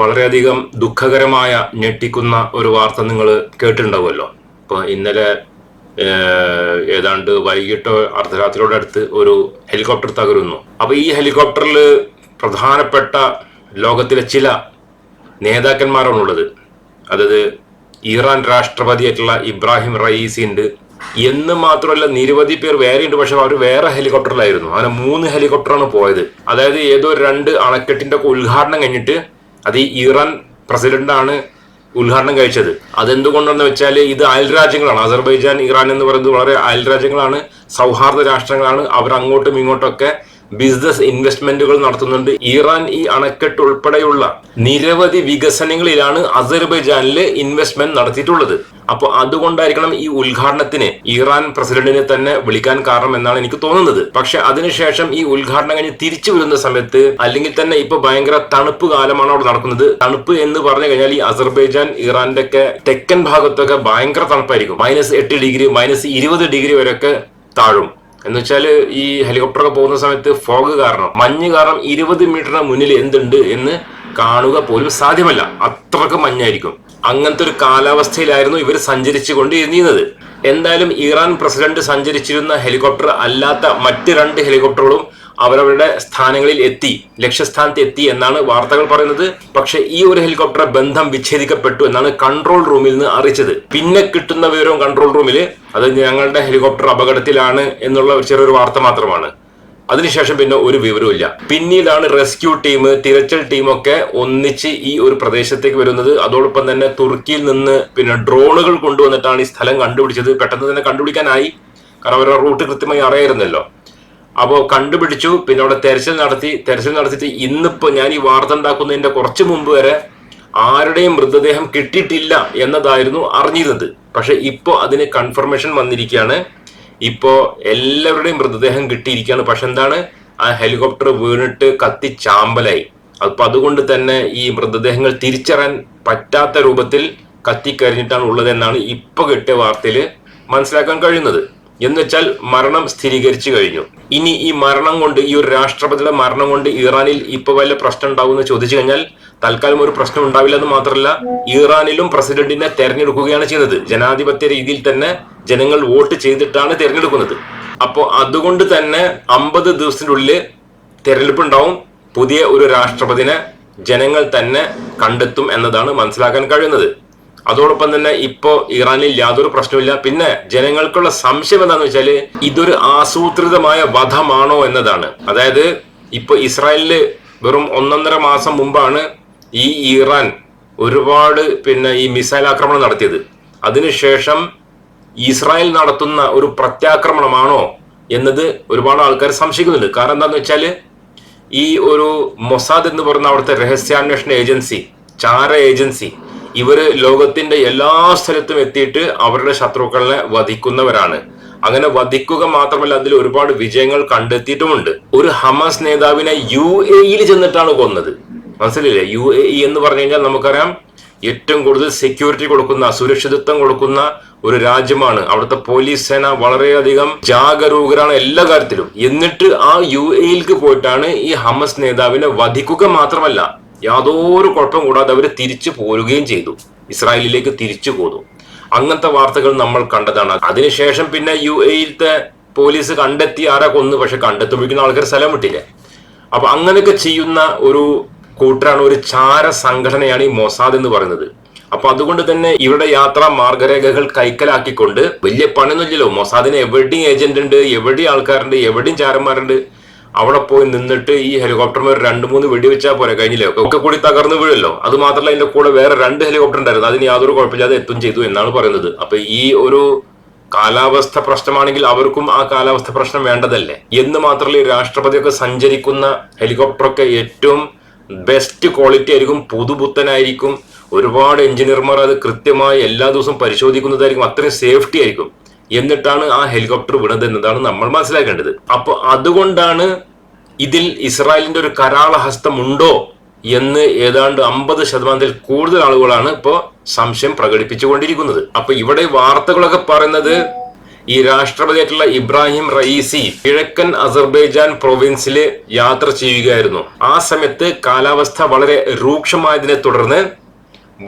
വളരെയധികം ദുഃഖകരമായ ഞെട്ടിക്കുന്ന ഒരു വാർത്ത നിങ്ങൾ കേട്ടിട്ടുണ്ടാവുമല്ലോ. ഇപ്പൊ ഇന്നലെ ഏതാണ്ട് വൈകിട്ടോ അർദ്ധരാത്രിയോടെ അടുത്ത് ഒരു ഹെലികോപ്റ്റർ തകരുന്നു. അപ്പൊ ഈ ഹെലികോപ്റ്ററിൽ പ്രധാനപ്പെട്ട ലോകത്തിലെ ചില നേതാക്കന്മാരാണുള്ളത്. അതായത് ഇറാൻ രാഷ്ട്രപതിയായിട്ടുള്ള ഇബ്രാഹിം റയീസി ഉണ്ട് എന്ന് മാത്രമല്ല നിരവധി പേർ വേറെ ഉണ്ട് പക്ഷെ അവർ വേറെ ഹെലികോപ്റ്ററിലായിരുന്നു. അങ്ങനെ മൂന്ന് ഹെലികോപ്റ്ററാണ് പോയത്. അതായത് ഏതോ രണ്ട് അണക്കെട്ടിന്റെ ഉദ്ഘാടനം കഴിഞ്ഞിട്ട് അത് ഈ ഇറാൻ പ്രസിഡന്റാണ് ഉദ്ഘാടനം കഴിച്ചത്. അതെന്തുകൊണ്ടെന്ന് വെച്ചാൽ ഇത് അയൽ രാജ്യങ്ങളാണ്. അസർബൈജാൻ ഇറാൻ എന്ന് പറയുന്നത് വളരെ അയൽ രാജ്യങ്ങളാണ്. സൗഹാർദ്ദ രാഷ്ട്രങ്ങളാണ്. അവർ അങ്ങോട്ടും ഇങ്ങോട്ടൊക്കെ ബിസിനസ് ഇൻവെസ്റ്റ്മെന്റുകൾ നടത്തുന്നുണ്ട്. ഇറാൻ ഈ അണക്കെട്ട് ഉൾപ്പെടെയുള്ള നിരവധി വികസനങ്ങളിലാണ് അസർബൈജാനിൽ ഇൻവെസ്റ്റ്മെന്റ് നടത്തിയിട്ടുള്ളത്. അപ്പോൾ അതുകൊണ്ടായിരിക്കണം ഈ ഉദ്ഘാടനത്തിന് ഇറാൻ പ്രസിഡന്റിനെ തന്നെ വിളിക്കാൻ കാരണം എന്നാണ് എനിക്ക് തോന്നുന്നത്. പക്ഷെ അതിനുശേഷം ഈ ഉദ്ഘാടനം കഴിഞ്ഞ് തിരിച്ചു വരുന്ന സമയത്ത് അല്ലെങ്കിൽ തന്നെ ഇപ്പൊ ഭയങ്കര തണുപ്പ് കാലമാണ് അവിടെ നടക്കുന്നത്. തണുപ്പ് എന്ന് പറഞ്ഞു കഴിഞ്ഞാൽ ഈ അസർബൈജാൻ ഇറാന്റെ ഒക്കെ തെക്കൻ ഭാഗത്തൊക്കെ ഭയങ്കര തണുപ്പായിരിക്കും. മൈനസ് എട്ട് ഡിഗ്രി മൈനസ് ഇരുപത് ഡിഗ്രി വരെയൊക്കെ താഴും. എന്ന് വെച്ചാൽ ഈ ഹെലികോപ്റ്റർ ഒക്കെ പോകുന്ന സമയത്ത് ഫോഗ് കാരണം മഞ്ഞ് കാരണം ഇരുപത് മീറ്ററിന് മുന്നിൽ എന്തുണ്ട് എന്ന് കാണുക പോലും സാധ്യമല്ല. അത്രയ്ക്ക് മഞ്ഞായിരിക്കും. അങ്ങനത്തെ ഒരു കാലാവസ്ഥയിലായിരുന്നു ഇവർ സഞ്ചരിച്ചു കൊണ്ടിരുന്നത്. എന്തായാലും ഇറാൻ പ്രസിഡന്റ് സഞ്ചരിച്ചിരുന്ന ഹെലികോപ്റ്റർ അല്ലാത്ത മറ്റ് രണ്ട് ഹെലികോപ്റ്ററുകളും അവരവരുടെ സ്ഥാനങ്ങളിൽ എത്തി ലക്ഷ്യസ്ഥാനത്ത് എത്തി എന്നാണ് വാർത്തകൾ പറയുന്നത്. പക്ഷെ ഈ ഒരു ഹെലികോപ്റ്റർ ബന്ധം വിച്ഛേദിക്കപ്പെട്ടു എന്നാണ് കൺട്രോൾ റൂമിൽ നിന്ന് അറിയിച്ചത്. പിന്നെ കിട്ടുന്ന വിവരം കൺട്രോൾ റൂമിൽ അത് ഞങ്ങളുടെ ഹെലികോപ്റ്റർ അപകടത്തിലാണ് എന്നുള്ള ചെറിയൊരു വാർത്ത മാത്രമാണ്. അതിനുശേഷം പിന്നെ ഒരു വിവരവുമില്ല പിന്നീടാണ് റെസ്ക്യൂ ടീം തിരച്ചിൽ ടീമൊക്കെ ഒന്നിച്ച് ഈ ഒരു പ്രദേശത്തേക്ക് വരുന്നത്. അതോടൊപ്പം തന്നെ തുർക്കിയിൽ നിന്ന് പിന്നെ ഡ്രോണുകൾ കൊണ്ടുവന്നിട്ടാണ് ഈ സ്ഥലം കണ്ടുപിടിച്ചത്. പെട്ടെന്ന് തന്നെ കണ്ടുപിടിക്കാനായി. കാരണം അവരുടെ റൂട്ട് കൃത്യമായി അറിയായിരുന്നല്ലോ. അപ്പോൾ കണ്ടുപിടിച്ചു. പിന്നെ അവിടെ തെരച്ചിൽ നടത്തി. തെരച്ചിൽ നടത്തിയിട്ട് ഇന്നിപ്പോ ഞാൻ ഈ വാർത്ത ഉണ്ടാക്കുന്നതിന്റെ കുറച്ച് മുമ്പ് വരെ ആരുടെയും മൃതദേഹം കിട്ടിയിട്ടില്ല എന്നതായിരുന്നു അറിഞ്ഞിരുന്നത്. പക്ഷെ ഇപ്പോൾ അതിന് കൺഫർമേഷൻ വന്നിരിക്കുകയാണ്. ഇപ്പോൾ എല്ലാവരുടെയും മൃതദേഹം കിട്ടിയിരിക്കുകയാണ്. പക്ഷെ എന്താണ്? ആ ഹെലികോപ്റ്റർ വീണിട്ട് കത്തി ചാമ്പലായി. അപ്പൊ അതുകൊണ്ട് തന്നെ ഈ മൃതദേഹങ്ങൾ തിരിച്ചറിയാൻ പറ്റാത്ത രൂപത്തിൽ കത്തിക്കരിഞ്ഞിട്ടാണ് ഉള്ളതെന്നാണ് ഇപ്പോൾ ഇപ്പൊ കിട്ടിയ വാർത്തയിൽ മനസ്സിലാക്കാൻ കഴിയുന്നത്. എന്ന് വെച്ചാൽ മരണം സ്ഥിരീകരിച്ചു കഴിഞ്ഞു. ഇനി ഈ മരണം കൊണ്ട് ഈ ഒരു രാഷ്ട്രപതിയുടെ മരണം കൊണ്ട് ഇറാനിൽ ഇപ്പൊ വല്ല പ്രശ്നം ഉണ്ടാവും എന്ന് ചോദിച്ചു കഴിഞ്ഞാൽ തൽക്കാലം ഒരു പ്രശ്നം ഉണ്ടാവില്ല എന്ന് മാത്രമല്ല ഇറാനിലും പ്രസിഡന്റിനെ തെരഞ്ഞെടുക്കുകയാണ് ചെയ്യുന്നത് ജനാധിപത്യ രീതിയിൽ തന്നെ ജനങ്ങൾ വോട്ട് ചെയ്തിട്ടാണ് തെരഞ്ഞെടുക്കുന്നത്. അപ്പോൾ അതുകൊണ്ട് തന്നെ അമ്പത് ദിവസത്തിനുള്ളിൽ തെരഞ്ഞെടുപ്പ് ഉണ്ടാവും. പുതിയ ഒരു രാഷ്ട്രപതിനെ ജനങ്ങൾ തന്നെ കണ്ടെത്തും എന്നതാണ് മനസ്സിലാക്കാൻ കഴിയുന്നത്. അതോടൊപ്പം തന്നെ ഇപ്പോ ഇറാനിൽ യാതൊരു പ്രശ്നമില്ല പിന്നെ ജനങ്ങൾക്കുള്ള സംശയം എന്താണെന്ന് വെച്ചാൽ ഇതൊരു ആസൂത്രിതമായ വധമാണോ എന്നതാണ്. അതായത് ഇപ്പൊ ഇസ്രായേലിൽ വെറും ഒന്നൊന്നര മാസം മുമ്പാണ് ഈ ഇറാൻ ഒരുപാട് പിന്നെ ഈ മിസൈൽ ആക്രമണം നടത്തിയത്. അതിനുശേഷം ഇസ്രായേൽ നടത്തുന്ന ഒരു പ്രത്യാക്രമണമാണോ എന്നത് ഒരുപാട് ആൾക്കാർ സംശയിക്കുന്നുണ്ട്. കാരണം എന്താണെന്ന് വെച്ചാൽ ഈ ഒരു മൊസാദ് എന്ന് പറയുന്ന അവിടുത്തെ രഹസ്യാന്വേഷണ ഏജൻസി ചാര ഏജൻസി ഇവർ ലോകത്തിന്റെ എല്ലാ സ്ഥലത്തും എത്തിയിട്ട് അവരുടെ ശത്രുക്കളെ വധിക്കുന്നവരാണ്. അങ്ങനെ വധിക്കുക മാത്രമല്ല അതിൽ ഒരുപാട് വിജയങ്ങൾ കണ്ടെത്തിയിട്ടുമുണ്ട്. ഒരു ഹമാസ് നേതാവിനെ യു എയിൽ ചെന്നിട്ടാണ് കൊന്നത്. മനസ്സിലില്ലേ യു എ ഇ എന്ന് പറഞ്ഞു കഴിഞ്ഞാൽ നമുക്കറിയാം ഏറ്റവും കൂടുതൽ സെക്യൂരിറ്റി കൊടുക്കുന്ന സുരക്ഷിതത്വം കൊടുക്കുന്ന ഒരു രാജ്യമാണ്. അവിടുത്തെ പോലീസ് സേന വളരെയധികം ജാഗരൂകരാണ് എല്ലാ കാര്യത്തിലും. എന്നിട്ട് ആ യു എയിലേക്ക് പോയിട്ടാണ് ഈ ഹമസ് നേതാവിനെ വധിക്കുക മാത്രമല്ല യാതൊരു കുഴപ്പം കൂടാതെ അവർ തിരിച്ചു പോരുകയും ചെയ്തു. ഇസ്രായേലിലേക്ക് തിരിച്ചു പോന്നു. അങ്ങനത്തെ വാർത്തകൾ നമ്മൾ കണ്ടതാണ്. അതിനുശേഷം പിന്നെ യു എയിലത്തെ പോലീസ് കണ്ടെത്തി ആരാ കൊന്നു. പക്ഷെ കണ്ടെത്തുമ്പോഴേക്കും ആൾക്കാർ സ്ഥലം വിട്ടില്ല. അപ്പൊ അങ്ങനെയൊക്കെ ചെയ്യുന്ന ഒരു കൂട്ടരാണ് ഒരു ചാര സംഘടനയാണ് ഈ മൊസാദ് എന്ന് പറയുന്നത്. അപ്പൊ അതുകൊണ്ട് തന്നെ ഇവരുടെ യാത്രാ മാർഗരേഖകൾ കൈക്കലാക്കിക്കൊണ്ട് വലിയ പണിയൊന്നുമില്ലല്ലോ. മൊസാദിന് എവിടെയും ഏജന്റ് ഉണ്ട് എവിടെയും ആൾക്കാരുണ്ട് എവിടെയും ചാരന്മാരുണ്ട്. അവിടെ പോയി നിന്നിട്ട് ഈ ഹെലികോപ്റ്റർ രണ്ട് മൂന്ന് വെടിവെച്ചാൽ പോരെ കഴിഞ്ഞില്ലേ? ഒക്കെ കൂടി തകർന്നു വീഴല്ലോ. അത് മാത്രമല്ല അതിന്റെ കൂടെ വേറെ രണ്ട് ഹെലികോപ്റ്റർ ഉണ്ടായിരുന്നു. അതിന് യാതൊരു കുഴപ്പമില്ലാതെ എത്തും ചെയ്തു എന്നാണ് പറയുന്നത്. അപ്പൊ ഈ ഒരു കാലാവസ്ഥ പ്രശ്നമാണെങ്കിൽ അവർക്കും ആ കാലാവസ്ഥ പ്രശ്നം വേണ്ടതല്ലേ? എന്ന് മാത്രമല്ല ഈ രാഷ്ട്രപതിയൊക്കെ സഞ്ചരിക്കുന്ന ഹെലികോപ്റ്ററൊക്കെ ഏറ്റവും ബെസ്റ്റ് ക്വാളിറ്റി ആയിരിക്കും പുതുപുത്തനായിരിക്കും. ഒരുപാട് എഞ്ചിനീയർമാർ അത് കൃത്യമായി എല്ലാ ദിവസവും പരിശോധിക്കുന്നതായിരിക്കും. അത്രയും സേഫ്റ്റി ആയിരിക്കും. എന്നിട്ടാണ് ആ ഹെലികോപ്റ്റർ വീണത് എന്നതാണ് നമ്മൾ മനസ്സിലാക്കേണ്ടത്. അപ്പോൾ അതുകൊണ്ടാണ് ഇതിൽ ഇസ്രായേലിന്റെ ഒരു കരാള ഹസ്തമുണ്ടോ എന്ന് ഏതാണ്ട് അമ്പത് ശതമാനത്തിൽ കൂടുതൽ ആളുകളാണ് ഇപ്പോൾ സംശയം പ്രകടിപ്പിച്ചുകൊണ്ടിരിക്കുന്നത്. അപ്പൊ ഇവിടെ വാർത്തകളൊക്കെ പറയുന്നത് ഈ രാഷ്ട്രപതിയായിട്ടുള്ള ഇബ്രാഹിം റയീസി കിഴക്കൻ അസർബൈജാൻ പ്രൊവിൻസിൽ യാത്ര ചെയ്യുകയായിരുന്നു. ആ സമയത്ത് കാലാവസ്ഥ വളരെ രൂക്ഷമായതിനെ തുടർന്ന്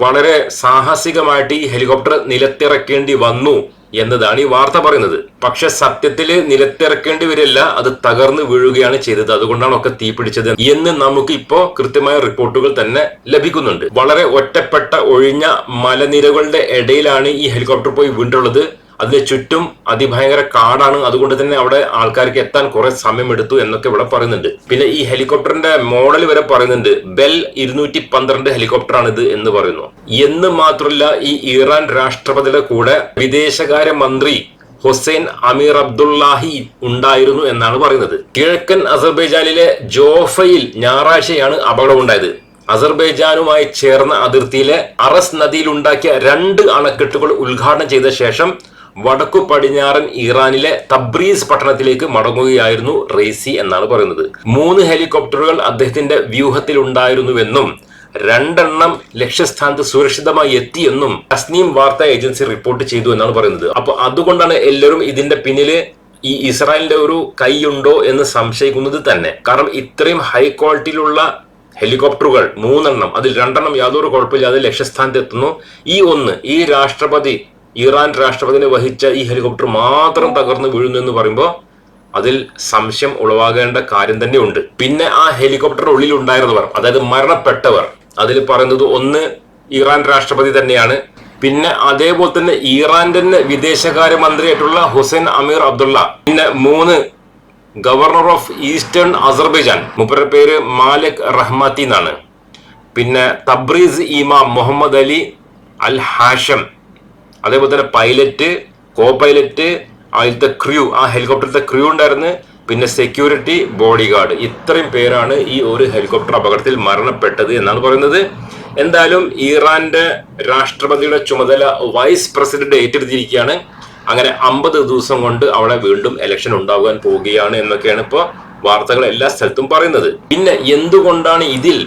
വളരെ സാഹസികമായിട്ട് ഈ ഹെലികോപ്റ്റർ നിലത്തിറക്കേണ്ടി വന്നു എന്നതാണ് ഈ വാർത്ത പറയുന്നത്. പക്ഷെ സത്യത്തിൽ നിലത്തിറക്കേണ്ടി വരില്ല അത് തകർന്നു വീഴുകയാണ് ചെയ്തത്. അതുകൊണ്ടാണ് ഒക്കെ തീപിടിച്ചത് എന്ന് നമുക്ക് ഇപ്പോ കൃത്യമായ റിപ്പോർട്ടുകൾ തന്നെ ലഭിക്കുന്നുണ്ട്. വളരെ ഒറ്റപ്പെട്ട ഒഴിഞ്ഞ മലനിരകളുടെ ഇടയിലാണ് ഈ ഹെലികോപ്റ്റർ പോയി വീണ്ടുള്ളത് അതിന് ചുറ്റും അതിഭയങ്കര കാടാണ്. അതുകൊണ്ട് തന്നെ അവിടെ ആൾക്കാർക്ക് എത്താൻ കുറെ സമയമെടുത്തു എന്നൊക്കെ ഇവിടെ പറയുന്നുണ്ട്. പിന്നെ ഈ ഹെലികോപ്റ്ററിന്റെ മോഡൽ വരെ പറയുന്നുണ്ട് ബെൽ ഇരുന്നൂറ്റി പന്ത്രണ്ട് ഹെലികോപ്റ്റർ ആണ് ഇത് എന്ന് പറയുന്നു. എന്ന് മാത്രമല്ല ഈ ഇറാൻ രാഷ്ട്രപതിയുടെ കൂടെ വിദേശകാര്യ മന്ത്രി ഹുസൈൻ അമീർ അബ്ദുല്ലാഹി ഉണ്ടായിരുന്നു എന്നാണ് പറയുന്നത്. കിഴക്കൻ അസർബൈജാനിലെ ജോഫയിൽ ഞായറാഴ്ചയാണ് അപകടമുണ്ടായത്. അസർബൈജാനുമായി ചേർന്ന അതിർത്തിയിലെ അറസ് നദിയിൽ ഉണ്ടാക്കിയ രണ്ട് അണക്കെട്ടുകൾ ഉദ്ഘാടനം ചെയ്ത ശേഷം വടക്കു പടിഞ്ഞാറൻ ഇറാനിലെ തബ്രീസ് പട്ടണത്തിലേക്ക് മടങ്ങുകയായിരുന്നു റേസി എന്നാണ് പറയുന്നത്. മൂന്ന് ഹെലികോപ്റ്ററുകൾ അദ്ദേഹത്തിന്റെ വ്യൂഹത്തിൽ ഉണ്ടായിരുന്നുവെന്നും രണ്ടെണ്ണം ലക്ഷ്യസ്ഥാനത്ത് സുരക്ഷിതമായി എത്തിയെന്നും അസ്നീം വാർത്താ ഏജൻസി റിപ്പോർട്ട് ചെയ്തു എന്നാണ് പറയുന്നത്. അപ്പൊ അതുകൊണ്ടാണ് എല്ലാവരും ഇതിന്റെ പിന്നിൽ ഈ ഇസ്രായേലിന്റെ ഒരു കൈയുണ്ടോ എന്ന് സംശയിക്കുന്നത് തന്നെ. കാരണം ഇത്രയും ഹൈ ക്വാളിറ്റിയിലുള്ള ഹെലികോപ്റ്ററുകൾ മൂന്നെണ്ണം അതിൽ രണ്ടെണ്ണം യാതൊരു കുഴപ്പമില്ലാതെ ലക്ഷ്യസ്ഥാനത്ത് എത്തുന്നു. ഈ ഒന്ന് ഈ രാഷ്ട്രപതി ഇറാൻ രാഷ്ട്രപതിനെ വഹിച്ച ഈ ഹെലികോപ്റ്റർ മാത്രം തകർന്നു വീഴുന്നു എന്ന് പറയുമ്പോൾ അതിൽ സംശയം ഉളവാകേണ്ട കാര്യം തന്നെ ഉണ്ട് പിന്നെ ആ ഹെലികോപ്റ്റർ ഉള്ളിൽ ഉണ്ടായിരുന്നവർ അതായത് മരണപ്പെട്ടവർ അതിൽ പറയുന്നത് ഒന്ന് ഇറാൻ രാഷ്ട്രപതി തന്നെയാണ്. പിന്നെ അതേപോലെ തന്നെ ഇറാന്റെ തന്നെ വിദേശകാര്യ മന്ത്രിയായിട്ടുള്ള ഹുസൈൻ അമീർ അബ്ദുള്ള. പിന്നെ മൂന്ന് ഗവർണർ ഓഫ് ഈസ്റ്റേൺ അസർബൈജാൻ മുപ്പരുടെ പേര് മാലിക് റഹ്മാത്തി എന്നാണ്. പിന്നെ തബ്രീസ് ഇമാം മുഹമ്മദ് അലി അൽ ഹാഷം അതേപോലെ തന്നെ പൈലറ്റ് കോ പൈലറ്റ് അതിലത്തെ ക്രൂ ആ ഹെലികോപ്റ്ററിലത്തെ ക്രൂ ഉണ്ടായിരുന്നു. പിന്നെ സെക്യൂരിറ്റി ബോഡി ഗാർഡ് ഇത്രയും പേരാണ് ഈ ഒരു ഹെലികോപ്റ്റർ അപകടത്തിൽ മരണപ്പെട്ടത് എന്നാണ് പറയുന്നത്. എന്തായാലും ഇറാന്റെ രാഷ്ട്രപതിയുടെ ചുമതല വൈസ് പ്രസിഡന്റ് ഏറ്റെടുത്തിരിക്കുകയാണ്. അങ്ങനെ അമ്പത് ദിവസം കൊണ്ട് അവിടെ വീണ്ടും ഇലക്ഷൻ ഉണ്ടാകാൻ പോവുകയാണ് എന്നൊക്കെയാണ് ഇപ്പോൾ വാർത്തകൾ എല്ലാ സ്ഥലത്തും പറയുന്നത്. പിന്നെ എന്തുകൊണ്ടാണ് ഇതിൽ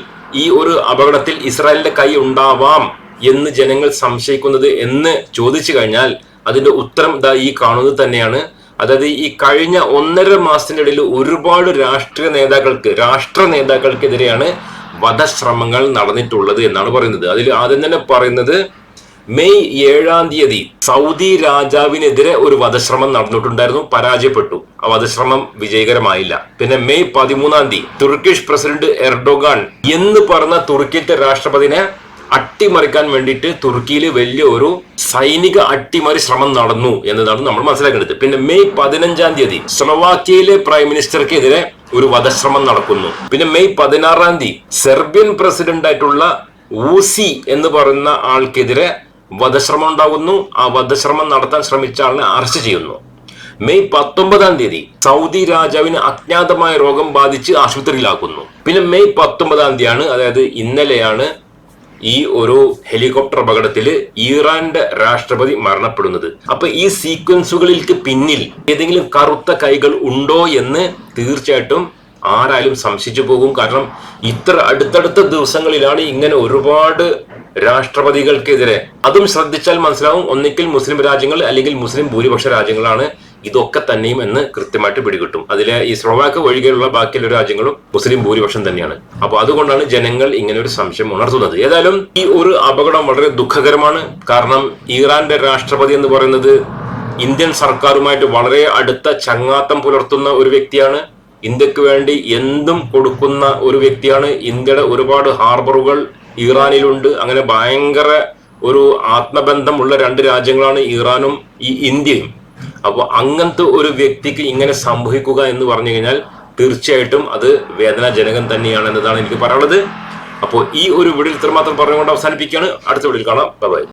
ഈ ഒരു അപകടത്തിൽ ഇസ്രായേലിന്റെ കൈ ഉണ്ടാവാം? എന്ന് ജനങ്ങൾ സംശയിക്കുന്നത് എന്ന് ചോദിച്ചു കഴിഞ്ഞാൽ അതിന്റെ ഉത്തരം ഇതാ ഈ കാണുന്നത് തന്നെയാണ്. അതായത് ഈ കഴിഞ്ഞ ഒന്നര മാസത്തിനിടയിൽ ഒരുപാട് രാഷ്ട്രീയ നേതാക്കൾക്ക് രാഷ്ട്ര നേതാക്കൾക്കെതിരെയാണ് വധശ്രമങ്ങൾ നടന്നിട്ടുള്ളത് എന്നാണ് പറയുന്നത്. അതിൽ ആദ്യം തന്നെ പറയുന്നത് മെയ് ഏഴാം തീയതി സൗദി രാജാവിനെതിരെ ഒരു വധശ്രമം നടന്നിട്ടുണ്ടായിരുന്നു. പരാജയപ്പെട്ടു. ആ വധശ്രമം വിജയകരമായില്ല. പിന്നെ മെയ് പതിമൂന്നാം തീയതി തുർക്കിഷ് പ്രസിഡന്റ് എർഡോഗാൻ എന്ന് പറഞ്ഞ തുർക്കിന്റെ രാഷ്ട്രപതിനെ അട്ടിമറിക്കാൻ വേണ്ടിയിട്ട് തുർക്കിയിൽ വലിയ ഒരു സൈനിക അട്ടിമറി ശ്രമം നടന്നു എന്നതാണ് നമ്മൾ മനസ്സിലാക്കേണ്ടത്. പിന്നെ മെയ് പതിനഞ്ചാം തീയതി സ്ലൊവാക്യയിലെ പ്രൈം മിനിസ്റ്റർക്കെതിരെ ഒരു വധശ്രമം നടക്കുന്നു. പിന്നെ മെയ് പതിനാറാം തീയതി സെർബിയൻ പ്രസിഡന്റ് ആയിട്ടുള്ള ഊസി എന്ന് പറയുന്ന ആൾക്കെതിരെ വധശ്രമം ഉണ്ടാകുന്നു. ആ വധശ്രമം നടത്താൻ ശ്രമിച്ച ആളിനെ അറസ്റ്റ് ചെയ്യുന്നു. മെയ് പത്തൊമ്പതാം തീയതി സൗദി രാജാവിന് അജ്ഞാതമായ രോഗം ബാധിച്ച് ആശുപത്രിയിലാക്കുന്നു. പിന്നെ മെയ് പത്തൊമ്പതാം തീയതിയാണ് അതായത് ഇന്നലെയാണ് ഈ ഒരു ഹെലികോപ്റ്റർ അപകടത്തിൽ ഇറാന്റെ രാഷ്ട്രപതി മരണപ്പെടുന്നത്. അപ്പൊ ഈ സീക്വൻസുകളിൽക്ക് പിന്നിൽ ഏതെങ്കിലും കറുത്ത കൈകൾ ഉണ്ടോ എന്ന് തീർച്ചയായിട്ടും ആരായാലും സംശയിച്ചു പോകും. കാരണം ഇത്ര അടുത്തടുത്ത ദിവസങ്ങളിലാണ് ഇങ്ങനെ ഒരുപാട് രാഷ്ട്രപതികൾക്കെതിരെ. അതും ശ്രദ്ധിച്ചാൽ മനസ്സിലാവും. ഒന്നിക്കൽ മുസ്ലിം രാജ്യങ്ങൾ അല്ലെങ്കിൽ മുസ്ലിം ഭൂരിപക്ഷ രാജ്യങ്ങളാണ് ഇതൊക്കെ തന്നെയും എന്ന് കൃത്യമായിട്ട് പിടികിട്ടും. അതിലെ ഈ സ്ലോവാക്ക് ഒഴികെയുള്ള ബാക്കിയുള്ള രാജ്യങ്ങളും മുസ്ലിം ഭൂരിപക്ഷം തന്നെയാണ്. അപ്പൊ അതുകൊണ്ടാണ് ജനങ്ങൾ ഇങ്ങനെ ഒരു സംശയം ഉണർത്തുന്നത്. ഏതായാലും ഈ ഒരു അപകടം വളരെ ദുഃഖകരമാണ്. കാരണം ഇറാന്റെ രാഷ്ട്രപതി എന്ന് പറയുന്നത് ഇന്ത്യൻ സർക്കാരുമായിട്ട് വളരെ അടുത്ത ചങ്ങാത്തം പുലർത്തുന്ന ഒരു വ്യക്തിയാണ്. ഇന്ത്യയ്ക്ക് വേണ്ടി എന്തും കൊടുക്കുന്ന ഒരു വ്യക്തിയാണ്. ഇന്ത്യയുടെ ഒരുപാട് ഹാർബറുകൾ ഇറാനിലുണ്ട്. അങ്ങനെ ഭയങ്കര ഒരു ആത്മബന്ധമുള്ള രണ്ട് രാജ്യങ്ങളാണ് ഇറാനും ഈ ഇന്ത്യയും. അപ്പോൾ അങ്ങനത്തെ ഒരു വ്യക്തിക്ക് ഇങ്ങനെ സംഭവിക്കുക എന്ന് പറഞ്ഞു കഴിഞ്ഞാൽ തീർച്ചയായിട്ടും അത് വേദനാജനകം തന്നെയാണ് എന്നതാണ് എനിക്ക് പറയാനുള്ളത്. അപ്പോൾ ഈ ഒരു വീഡിയോ ഇത്രമാത്രം പറഞ്ഞുകൊണ്ട് അവസാനിപ്പിക്കുകയാണ്. അടുത്ത വീഡിയോയിൽ കാണാം. ബൈ